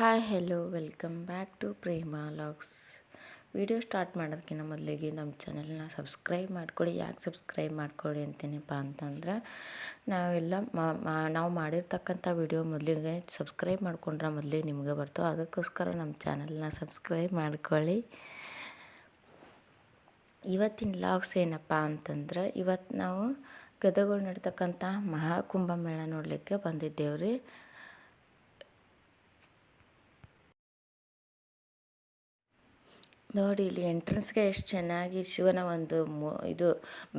Hi hello welcome back to Prema logs video start ಮಾಡೋದಕ್ಕಿಂತ ಮೊದಲಿಗೆ ನಮ್ಮ ಚಾನೆಲ್ನ ಸಬ್ಸ್ಕ್ರೈಬ್ ಮಾಡ್ಕೊಳ್ಳಿ. ಯಾಕೆ ಸಬ್ಸ್ಕ್ರೈಬ್ ಮಾಡ್ಕೊಳ್ಳಿ ಅಂತೀನಪ್ಪ ಅಂತಂದ್ರೆ, ನಾವೆಲ್ಲ ನಾವು ಮಾಡಿರ್ತಕ್ಕಂಥ ವಿಡಿಯೋ ಮೊದಲಿಗೆ ಸಬ್ಸ್ಕ್ರೈಬ್ ಮಾಡ್ಕೊಂಡ್ರೆ ಮೊದಲಿಗೆ ನಿಮಗೆ ಬರ್ತವೆ ಅದಕ್ಕೋಸ್ಕರ ನಮ್ಮ ಚಾನೆಲ್ನ ಸಬ್ಸ್ಕ್ರೈಬ್ ಮಾಡ್ಕೊಳ್ಳಿ. ಇವತ್ತಿನ ಲಾಗ್ಸ್ ಏನಪ್ಪ ಅಂತಂದ್ರೆ ಇವತ್ತು ನಾವು ಗದಗಳು ನಡ್ತಕ್ಕಂಥ ಮಹಾಕುಂಭಮೇಳ ನೋಡಲಿಕ್ಕೆ ಬಂದಿದ್ದೇವೆ ರೀ ನೋಡಿ, ಇಲ್ಲಿ ಎಂಟ್ರೆನ್ಸ್ಗೆ ಎಷ್ಟು ಚೆನ್ನಾಗಿ ಶಿವನ ಒಂದು ಮು, ಇದು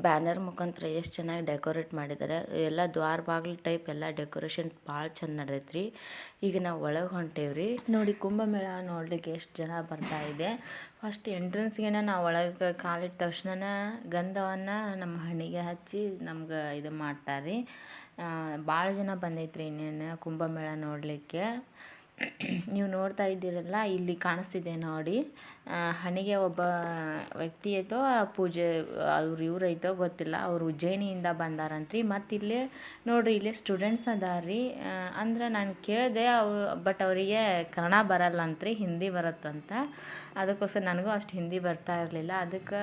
ಬ್ಯಾನರ್ ಮುಖಾಂತರ ಎಷ್ಟು ಚೆನ್ನಾಗಿ ಡೆಕೋರೇಟ್ ಮಾಡಿದ್ದಾರೆ. ಎಲ್ಲ ದ್ವಾರ ಬಾಗಿಲು ಟೈಪ್ ಎಲ್ಲ ಡೆಕೋರೇಷನ್ ಭಾಳ ಚಂದ ನಡೆದೈತ್ರಿ. ಈಗ ನಾವು ಒಳಗೆ ಹೊಂಟೇವ್ರಿ. ನೋಡಿ, ಕುಂಭಮೇಳ ನೋಡ್ಲಿಕ್ಕೆ ಎಷ್ಟು ಜನ ಬರ್ತಾ ಇದೆ. ಫಸ್ಟ್ ಎಂಟ್ರೆನ್ಸ್ಗೆನ ನಾವು ಒಳಗೆ ಕಾಲಿಟ್ಟ ತಕ್ಷಣ ಗಂಧವನ್ನು ನಮ್ಮ ಹಣ್ಣಿಗೆ ಹಚ್ಚಿ ನಮ್ಗೆ ಇದು ಮಾಡ್ತಾರೆ ಭಾಳ ಜನ ಬಂದೈತ್ರಿ ಇನ್ನೇನು ಕುಂಭಮೇಳ ನೋಡಲಿಕ್ಕೆ. ನೀವು ನೋಡ್ತಾ ಇದ್ದೀರಲ್ಲ, ಇಲ್ಲಿ ಕಾಣಿಸ್ತಿದೆ ನೋಡಿ. ಹಣೆಗೆ ಒಬ್ಬ ವ್ಯಕ್ತಿ ಐತೋ ಪೂಜೆ, ಅವ್ರು ಇವ್ರು ಐತೋ ಗೊತ್ತಿಲ್ಲ. ಅವ್ರು ಉಜ್ಜಯಿನಿಯಿಂದ ಬಂದಾರಂತ್ರಿ. ಮತ್ತು ಇಲ್ಲಿ ನೋಡಿರಿ, ಇಲ್ಲಿ ಸ್ಟೂಡೆಂಟ್ಸ್ ಅದಾರಿ ಅಂದ್ರೆ ನಾನು ಕೇಳಿದೆ ಅವು, ಬಟ್ ಅವರಿಗೆ ಕನ್ನಡ ಬರಲ್ಲ ಅಂತ್ರಿ ಹಿಂದಿ ಬರುತ್ತಂತ. ಅದಕ್ಕೋಸ್ಕರ ನನಗೂ ಅಷ್ಟು ಹಿಂದಿ ಬರ್ತಾ ಇರಲಿಲ್ಲ. ಅದಕ್ಕೆ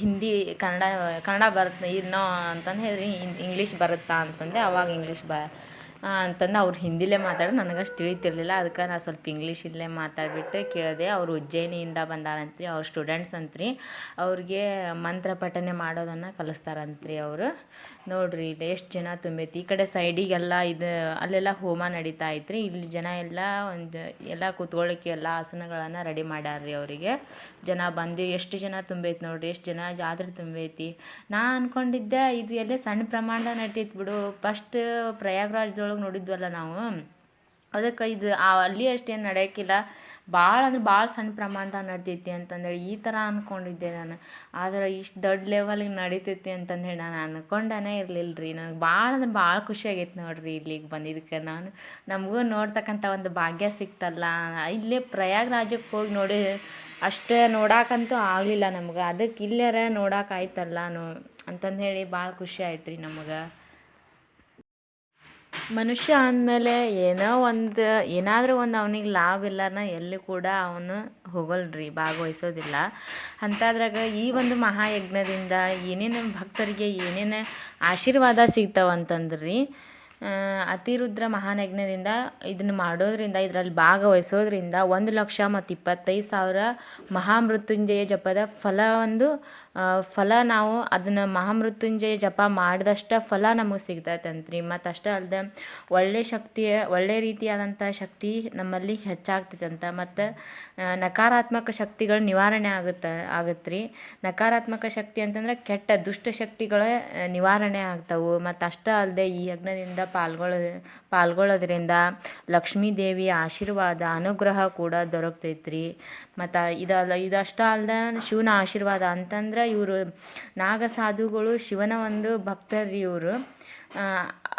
ಹಿಂದಿ, ಕನ್ನಡ ಕನ್ನಡ ಬರುತ್ತೆ ಇನ್ನೋ ಅಂತಂದು ಹೇಳಿರಿ. ಇಂಗ್ಲೀಷ್ ಬರುತ್ತಾ ಅಂತಂದೆ. ಅವಾಗ ಇಂಗ್ಲೀಷ್ ಬ ಅಂತಂದು ಅವ್ರು ಹಿಂದಿಲೇ ಮಾತಾಡೋದು ನನಗಷ್ಟು ತಿಳಿತಿರಲಿಲ್ಲ. ಅದಕ್ಕೆ ನಾನು ಸ್ವಲ್ಪ ಇಂಗ್ಲೀಷಲ್ಲೇ ಮಾತಾಡಿಬಿಟ್ಟು ಕೇಳಿದೆ. ಅವರು ಉಜ್ಜಯಿನಿಯಿಂದ ಬಂದಾರಂತ್ರಿ. ಅವ್ರ ಸ್ಟೂಡೆಂಟ್ಸ್ ಅಂತ್ರಿ. ಅವ್ರಿಗೆ ಮಂತ್ರ ಪಠನೆ ಮಾಡೋದನ್ನು ಕಲಿಸ್ತಾರಂತ್ರಿ ಅವರು. ನೋಡಿರಿ, ಇಲ್ಲಿ ಎಷ್ಟು ಜನ ತುಂಬೈತಿ. ಈ ಕಡೆ ಸೈಡಿಗೆಲ್ಲ ಇದು, ಅಲ್ಲೆಲ್ಲ ಹೋಮ ನಡೀತಾ ಐತ್ರಿ. ಇಲ್ಲಿ ಜನ ಎಲ್ಲ ಒಂದು, ಎಲ್ಲ ಕೂತ್ಕೊಳ್ಳಿಕ್ಕೆ ಎಲ್ಲ ಆಸನಗಳನ್ನು ರೆಡಿ ಮಾಡ್ಯಾರ್ರಿ ಅವರಿಗೆ. ಜನ ಬಂದು ಎಷ್ಟು ಜನ ತುಂಬೈತಿ ನೋಡಿರಿ. ಎಷ್ಟು ಜನ ಜಾತ್ರೆ ತುಂಬೈತಿ. ನಾ ಅಂದ್ಕೊಂಡಿದ್ದೆ ಇದು ಎಲ್ಲೇ ಸಣ್ಣ ಪ್ರಮಾಣದಾಗ ನಡೀತೈತಿ ಬಿಡು. ಫಸ್ಟ್ ಪ್ರಯಾಗ್ರಾಜ್ದೊಳಗೆ ನೋಡಿದ್ವಲ್ಲ ನಾವು. ಅದಕ್ಕೆ ಇದು ಅಲ್ಲಿ ಅಷ್ಟೇನು ನಡೆಯೋಕ್ಕಿಲ್ಲ ಭಾಳ ಅಂದ್ರೆ ಭಾಳ ಸಣ್ಣ ಪ್ರಮಾಣದಾಗ ನಡ್ತೈತಿ ಅಂತಂದೇಳಿ ಈ ಥರ ಅಂದ್ಕೊಂಡಿದ್ದೆ ನಾನು. ಆದ್ರೆ ಇಷ್ಟು ದೊಡ್ಡ ಲೆವೆಲಿಗೆ ನಡಿತೈತಿ ಅಂತಂದೇಳಿ ನಾನು ಅಂದ್ಕೊಂಡೇ ಇರಲಿಲ್ಲ ರೀ ನನಗೆ ಭಾಳ ಅಂದ್ರೆ ಭಾಳ ಖುಷಿ ಆಗೈತೆ ನೋಡಿರಿ ಇಲ್ಲಿಗೆ ಬಂದಿದ್ದಕ್ಕೆ ನಾನು. ನಮಗೂ ನೋಡ್ತಕ್ಕಂಥ ಒಂದು ಭಾಗ್ಯ ಸಿಕ್ತಲ್ಲ. ಇಲ್ಲೇ ಪ್ರಯಾಗ್ರಾಜಕ್ಕೆ ಹೋಗಿ ನೋಡಿ ಅಷ್ಟೇ ನೋಡಕ್ಕಂತೂ ಆಗಲಿಲ್ಲ ನಮ್ಗೆ. ಅದಕ್ಕೆ ಇಲ್ಲಾರ ನೋಡೋಕ್ಕಾಯ್ತಲ್ಲ ನೋ ಅಂತಂದು ಹೇಳಿ ಭಾಳ ಖುಷಿ ಆಯ್ತು ರೀ ನಮಗೆ. ಮನುಷ್ಯ ಅಂದಮೇಲೆ ಏನೋ ಒಂದು, ಏನಾದರೂ ಒಂದು ಅವ್ನಿಗೆ ಲಾಭ ಇಲ್ಲನ ಎಲ್ಲಿ ಕೂಡ ಅವನು ಹೋಗಲ್ರಿ ಭಾಗವಹಿಸೋದಿಲ್ಲ. ಅಂಥದ್ರಾಗ ಈ ಒಂದು ಮಹಾಯಜ್ಞದಿಂದ ಏನೇನು ಭಕ್ತರಿಗೆ ಏನೇನು ಆಶೀರ್ವಾದ ಸಿಗ್ತಾವಂತಂದ್ರಿ ಅತಿರುದ್ರ ಮಹಾಯಜ್ಞದಿಂದ ಇದನ್ನು ಮಾಡೋದ್ರಿಂದ, ಇದರಲ್ಲಿ ಭಾಗವಹಿಸೋದ್ರಿಂದ ಒಂದು ಲಕ್ಷ ಮತ್ತು ಇಪ್ಪತ್ತೈದು ಸಾವಿರ ಮಹಾಮೃತ್ಯುಂಜಯ ಜಪದ ಫಲ ಒಂದು ಫಲ ನಾವು ಅದನ್ನು ಮಹಾಮೃತ್ಯುಂಜಯ ಜಪ ಮಾಡಿದಷ್ಟು ಫಲ ನಮಗೆ ಸಿಗ್ತೈತಂತ್ರಿ. ಮತ್ತು ಅಷ್ಟೇ ಅಲ್ಲದೆ ಒಳ್ಳೆಯ ಶಕ್ತಿಯ ಒಳ್ಳೆಯ ರೀತಿಯಾದಂಥ ಶಕ್ತಿ ನಮ್ಮಲ್ಲಿ ಹೆಚ್ಚಾಗ್ತೈತಂತ. ಮತ್ತು ನಕಾರಾತ್ಮಕ ಶಕ್ತಿಗಳು ನಿವಾರಣೆ ಆಗುತ್ತೆ ಆಗತ್ತೆ ರೀ ನಕಾರಾತ್ಮಕ ಶಕ್ತಿ ಅಂತಂದ್ರೆ ಕೆಟ್ಟ, ದುಷ್ಟ ಶಕ್ತಿಗಳ ನಿವಾರಣೆ ಆಗ್ತವೆ. ಮತ್ತು ಅಷ್ಟೇ ಅಲ್ಲದೆ ಈ ಯಜ್ಞದಿಂದ ಪಾಲ್ಗೊಳ್ಳೋ ಪಾಲ್ಗೊಳ್ಳೋದ್ರಿಂದ ಲಕ್ಷ್ಮೀ ದೇವಿಯ ಆಶೀರ್ವಾದ, ಅನುಗ್ರಹ ಕೂಡ ದೊರಕ್ತೈತ್ರಿ. ಮತ್ತು ಇದಲ್ಲ ಇದಷ್ಟೇ ಅಲ್ಲದೆ ಶಿವನ ಆಶೀರ್ವಾದ ಅಂತಂದ್ರೆ ಇವರು ನಾಗಸಾಧುಗಳು ಶಿವನ ಒಂದು ಭಕ್ತರು ಇವರು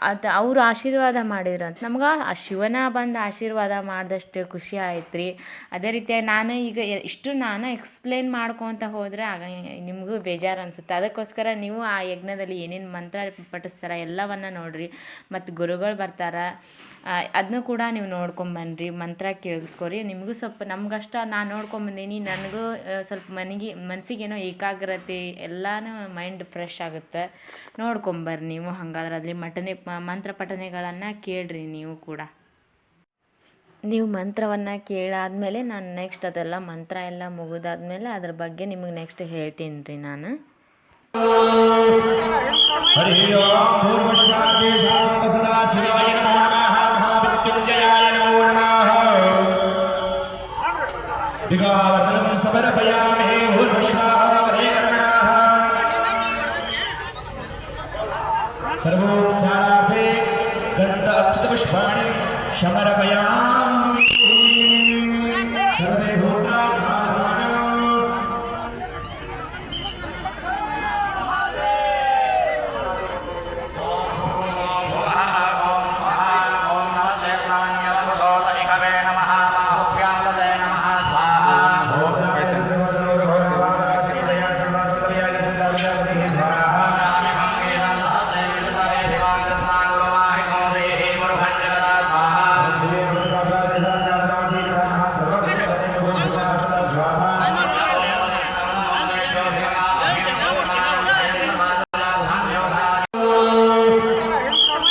ಅದು ಅವರು ಆಶೀರ್ವಾದ ಮಾಡಿದ್ರಂತ ನಮ್ಗೆ ಆ ಶಿವನ ಬಂದು ಆಶೀರ್ವಾದ ಮಾಡಿದಷ್ಟು ಖುಷಿ ಆಯ್ತು ರೀ ಅದೇ ರೀತಿಯಾಗಿ ನಾನು ಈಗ ಇಷ್ಟು ನಾನು ಎಕ್ಸ್ಪ್ಲೇನ್ ಮಾಡ್ಕೊತ ಹೋದರೆ ಆಗ ನಿಮಗೂ ಬೇಜಾರು ಅನಿಸುತ್ತೆ. ಅದಕ್ಕೋಸ್ಕರ ನೀವು ಆ ಯಜ್ಞದಲ್ಲಿ ಏನೇನು ಮಂತ್ರ ಪಠಿಸ್ತಾರೆ ಎಲ್ಲವನ್ನು ನೋಡಿರಿ. ಮತ್ತು ಗುರುಗಳು ಬರ್ತಾರೆ ಅದನ್ನೂ ಕೂಡ ನೀವು ನೋಡ್ಕೊಂಬನ್ರಿ ಮಂತ್ರ ಕೇಳಿಸ್ಕೊರಿ. ನಿಮಗೂ ಸ್ವಲ್ಪ, ನಮ್ಗಷ್ಟ ನಾನು ನೋಡ್ಕೊಂಬಂದೀನಿ ನನಗೂ ಸ್ವಲ್ಪ ಮನೆಗೆ ಮನಸ್ಸಿಗೇನೋ ಏಕಾಗ್ರತೆ, ಎಲ್ಲನೂ ಮೈಂಡ್ ಫ್ರೆಶ್ ಆಗುತ್ತೆ. ನೋಡ್ಕೊಂಬರ್ರಿ ನೀವು ಹಾಗಾದ್ರೆ. ಅಲ್ಲಿ ಮಟನೆ ಮಂತ್ರ ಪಠನೆಗಳನ್ನು ಕೇಳಿರಿ ನೀವು ಕೂಡ. ನೀವು ಮಂತ್ರವನ್ನು ಕೇಳಾದಮೇಲೆ ನಾನು ನೆಕ್ಸ್ಟ್ ಅದೆಲ್ಲ ಮಂತ್ರ ಎಲ್ಲ ಮುಗಿದಾದ್ಮೇಲೆ ಅದ್ರ ಬಗ್ಗೆ ನಿಮಗೆ ನೆಕ್ಸ್ಟ್ ಹೇಳ್ತೀನಿ ರೀ ನಾನು हरि सर्वोपचारार्थे गन्ध अक्षतपुष्पाणि शमरपयामि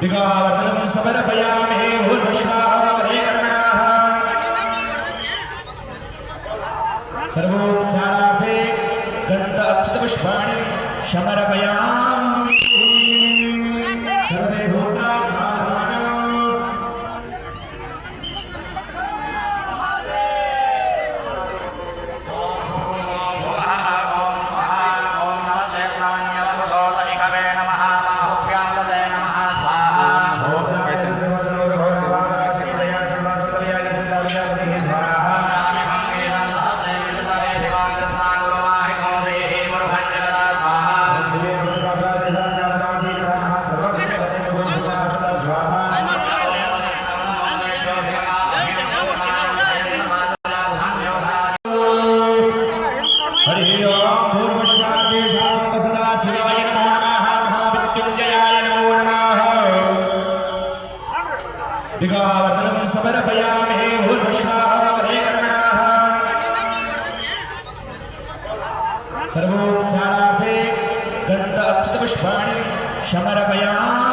दिगावतनं समर्पयामहे सर्वोपचारार्थे गन्ध अक्षतपुष्पाणि समर्पयामि दिगावतनं समर्पयामहे उर्वश्वावरे कर्मणाः सर्वोपचारार्थे गन्ध अक्षतपुष्पाणि समर्पयामि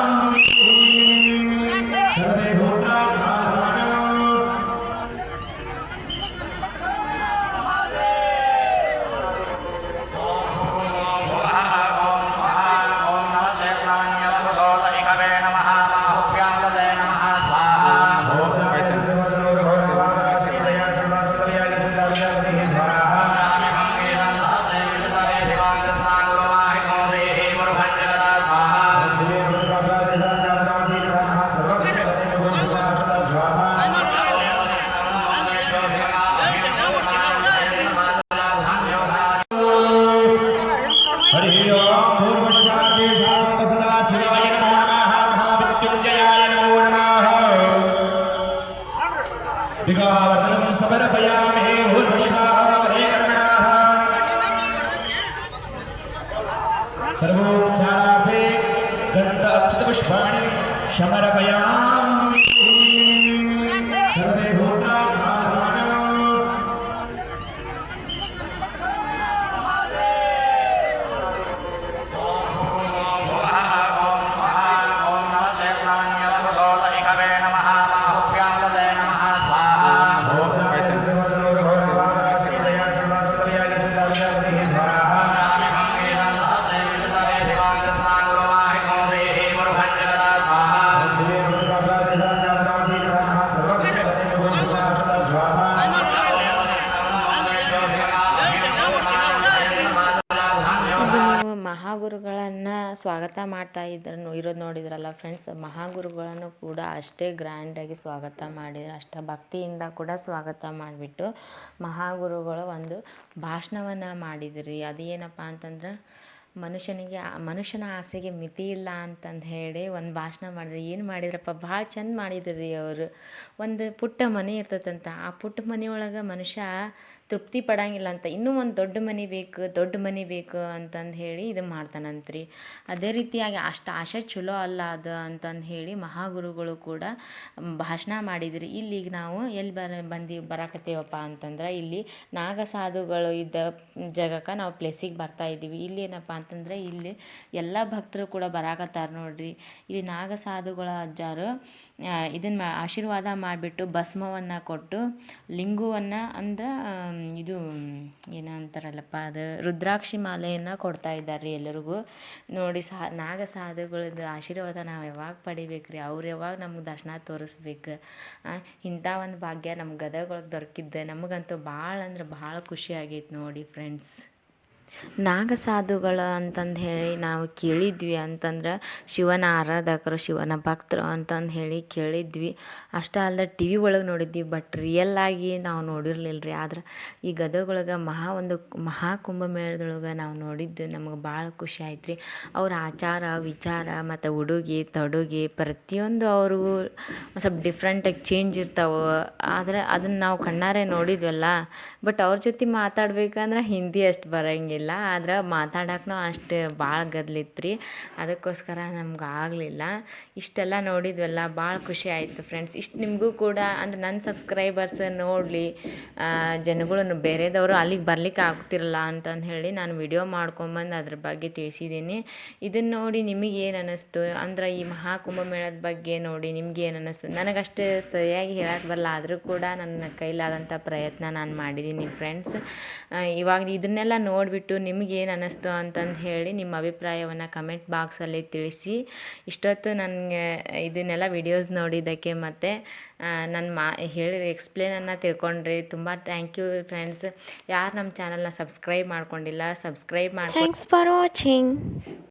सर्वोपचारार्थे गन्ध अच्युतपुष्पाणि शमर्पयामि। ಮಹಾಗುರುಗಳನ್ನು ಸ್ವಾಗತ ಮಾಡ್ತಾ ಇದ್ರು ಇರೋದು ನೋಡಿದ್ರಲ್ಲ ಫ್ರೆಂಡ್ಸ್ ಮಹಾಗುರುಗಳನ್ನು ಕೂಡ ಅಷ್ಟೇ ಗ್ರ್ಯಾಂಡಾಗಿ ಸ್ವಾಗತ ಮಾಡಿದ್ರು, ಅಷ್ಟ ಭಕ್ತಿಯಿಂದ ಕೂಡ ಸ್ವಾಗತ ಮಾಡಿಬಿಟ್ಟು ಮಹಾಗುರುಗಳು ಒಂದು ಭಾಷಣವನ್ನು ಮಾಡಿದ್ರಿ. ಏನಪ್ಪ ಅಂತಂದ್ರೆ, ಮನುಷ್ಯನಿಗೆ, ಮನುಷ್ಯನ ಆಸೆಗೆ ಮಿತಿ ಇಲ್ಲ ಅಂತಂದು ಹೇಳಿ ಒಂದು ಭಾಷಣ ಮಾಡಿದ್ರಿ. ಏನು ಮಾಡಿದ್ರಪ್ಪ, ಭಾಳ ಚಂದ ಮಾಡಿದ್ರಿ ಅವರು. ಒಂದು ಪುಟ್ಟ ಮನೆ ಇರ್ತದಂತ ಆ ಪುಟ್ಟ ಮನೆಯೊಳಗೆ ಮನುಷ್ಯ ತೃಪ್ತಿ ಪಡಂಗಿಲ್ಲ ಅಂತ. ಇನ್ನೂ ಒಂದು ದೊಡ್ಡ ಮನೆ ಬೇಕು, ದೊಡ್ಡ ಮನೆ ಬೇಕು ಅಂತಂದು ಹೇಳಿ ಇದು ಮಾಡ್ತಾನಂತ್ರಿ. ಅದೇ ರೀತಿಯಾಗಿ ಅಷ್ಟು ಆಶೆ ಚಲೋ ಅಲ್ಲ ಅದು ಅಂತಂದು ಹೇಳಿ ಮಹಾಗುರುಗಳು ಕೂಡ ಭಾಷಣ ಮಾಡಿದ್ರಿ. ಇಲ್ಲಿಗೆ ನಾವು ಎಲ್ಲಿ ಬರ ಬಂದು ಬರಾಕತ್ತೀವಪ್ಪ ಅಂತಂದ್ರೆ ಇಲ್ಲಿ ನಾಗಸಾಧುಗಳು ಇದ್ದ ಜಾಗಕ್ಕೆ ನಾವು ಪ್ಲೇಸಿಗೆ ಬರ್ತಾ ಇದ್ದೀವಿ. ಇಲ್ಲಿ ಏನಪ್ಪ ಅಂತಂದ್ರೆ ಇಲ್ಲಿ ಎಲ್ಲ ಭಕ್ತರು ಕೂಡ ಬರಾಕತ್ತಾರ ನೋಡ್ರಿ. ಇಲ್ಲಿ ನಾಗಸಾಧುಗಳ ಅಜ್ಜಾರು ಇದನ್ನು ಆಶೀರ್ವಾದ ಮಾಡಿಬಿಟ್ಟು ಭಸ್ಮವನ್ನು ಕೊಟ್ಟು ಲಿಂಗುವನ್ನು ಅಂದ್ರೆ ಇದು ಏನಂತಾರಲ್ಲಪ್ಪ ಅದು ರುದ್ರಾಕ್ಷಿ ಮಾಲೆಯನ್ನು ಕೊಡ್ತಾ ಇದ್ದಾರೆ ರೀ ಎಲ್ಲರಿಗೂ. ನೋಡಿ, ಸಾ, ನಾಗ ಸಾಧುಗಳದ್ದು ಆಶೀರ್ವಾದ ನಾವು ಯಾವಾಗ ಪಡಿಬೇಕು ರೀ ಅವ್ರು ಯಾವಾಗ ನಮ್ಗೆ ದರ್ಶನ ತೋರಿಸ್ಬೇಕು? ಇಂಥ ಒಂದು ಭಾಗ್ಯ ನಮ್ಮ ಗದಗ ಒಳಗೆ ದೊರಕಿದ್ದೆ. ನಮಗಂತೂ ಭಾಳ ಅಂದ್ರೆ ಭಾಳ ಖುಷಿ ಆಗೈತೆ ನೋಡಿ ಫ್ರೆಂಡ್ಸ್ ನಾಗ ಸಾಧುಗಳು ಅಂತಂದು ಹೇಳಿ ನಾವು ಕೇಳಿದ್ವಿ ಅಂತಂದ್ರೆ ಶಿವನ ಆರಾಧಕರು, ಶಿವನ ಭಕ್ತರು ಅಂತಂದು ಹೇಳಿ ಕೇಳಿದ್ವಿ. ಅಷ್ಟೇ ಅಲ್ಲದೆ ಟಿ ವಿ ಒಳಗೆ ನೋಡಿದ್ವಿ ಬಟ್ ರಿಯಲ್ ಆಗಿ ನಾವು ನೋಡಿರಲಿಲ್ಲ ರೀ ಆದ್ರೆ ಈ ಗದಗ ಒಳಗೆ ಮಹಾ ಒಂದು ಮಹಾ ಕುಂಭಮೇಳದೊಳಗೆ ನಾವು ನೋಡಿದ್ದು ನಮಗೆ ಭಾಳ ಖುಷಿ ಆಯ್ತು ರೀ ಅವ್ರ ಆಚಾರ, ವಿಚಾರ ಮತ್ತು ಉಡುಗೆ, ತೊಡುಗೆ ಪ್ರತಿಯೊಂದು ಅವರು ಸ್ವಲ್ಪ ಡಿಫ್ರೆಂಟಾಗಿ ಚೇಂಜ್ ಇರ್ತಾವೆ. ಆದರೆ ಅದನ್ನು ನಾವು ಕಣ್ಣಾರೆ ನೋಡಿದ್ವಲ್ಲ ಬಟ್ ಅವ್ರ ಜೊತೆ ಮಾತಾಡ್ಬೇಕಂದ್ರೆ ಹಿಂದಿ ಅಷ್ಟು ಬರೋಂಗಿಲ್ಲ. ಆದ್ರೆ ಮಾತಾಡೋಕ್ಕೂ ಅಷ್ಟು ಭಾಳ ಗದ್ಲಿತ್ತು ರೀ ಅದಕ್ಕೋಸ್ಕರ ನಮ್ಗೆ ಆಗಲಿಲ್ಲ. ಇಷ್ಟೆಲ್ಲ ನೋಡಿದ್ವಲ್ಲ ಭಾಳ ಖುಷಿ ಆಯಿತು ಫ್ರೆಂಡ್ಸ್ ಇಷ್ಟು ನಿಮಗೂ ಕೂಡ ಅಂದ್ರೆ ನನ್ನ ಸಬ್ಸ್ಕ್ರೈಬರ್ಸ್ ನೋಡಲಿ ಜನಗಳನ್ನು ಬೇರೆದವರು ಅಲ್ಲಿಗೆ ಬರ್ಲಿಕ್ಕೆ ಆಗ್ತಿರಲ್ಲ ಅಂತಂದು ಹೇಳಿ ನಾನು ವಿಡಿಯೋ ಮಾಡ್ಕೊಂಬಂದು ಅದ್ರ ಬಗ್ಗೆ ತಿಳಿಸಿದ್ದೀನಿ ಇದನ್ನು ನೋಡಿ ನಿಮಗೆ ಏನು ಅನ್ನಿಸ್ತು ಅಂದ್ರೆ ಈ ಮಹಾಕುಂಭಮೇಳದ ಬಗ್ಗೆ ನೋಡಿ ನಿಮ್ಗೆ ಏನು ಅನ್ನಿಸ್ತು ನನಗಷ್ಟು ಸರಿಯಾಗಿ ಹೇಳಕ್ಕೆ ಬರಲ್ಲ ಆದರೂ ಕೂಡ ನನ್ನ ಕೈಲಾದಂಥ ಪ್ರಯತ್ನ ನಾನು ಮಾಡಿದ್ದೀನಿ ಫ್ರೆಂಡ್ಸ್ ಇವಾಗ ಇದನ್ನೆಲ್ಲ ನೋಡಿಬಿಟ್ಟು ನಿಮ್ಗೆ ನಿಮಗೇನು ಅನ್ನಿಸ್ತು ಅಂತಂದು ಹೇಳಿ ನಿಮ್ಮ ಅಭಿಪ್ರಾಯವನ್ನು ಕಮೆಂಟ್ ಬಾಕ್ಸಲ್ಲಿ ತಿಳಿಸಿ. ಇಷ್ಟೊತ್ತು ನನಗೆ ಇದನ್ನೆಲ್ಲ ವಿಡಿಯೋಸ್ ನೋಡಿದ್ದಕ್ಕೆ ಮತ್ತು ನನ್ನ ಮಾ, ಹೇಳಿ ಎಕ್ಸ್ಪ್ಲೇನನ್ನು ತಿಳ್ಕೊಂಡ್ರಿ. ತುಂಬ ಥ್ಯಾಂಕ್ ಯು ಫ್ರೆಂಡ್ಸ್ ಯಾರು ನಮ್ಮ ಚಾನಲ್ನ ಸಬ್ಸ್ಕ್ರೈಬ್ ಮಾಡ್ಕೊಂಡಿಲ್ಲ ಸಬ್ಸ್ಕ್ರೈಬ್ ಮಾಡಿ ಥ್ಯಾಂಕ್ಸ್ ಫಾರ್ watching.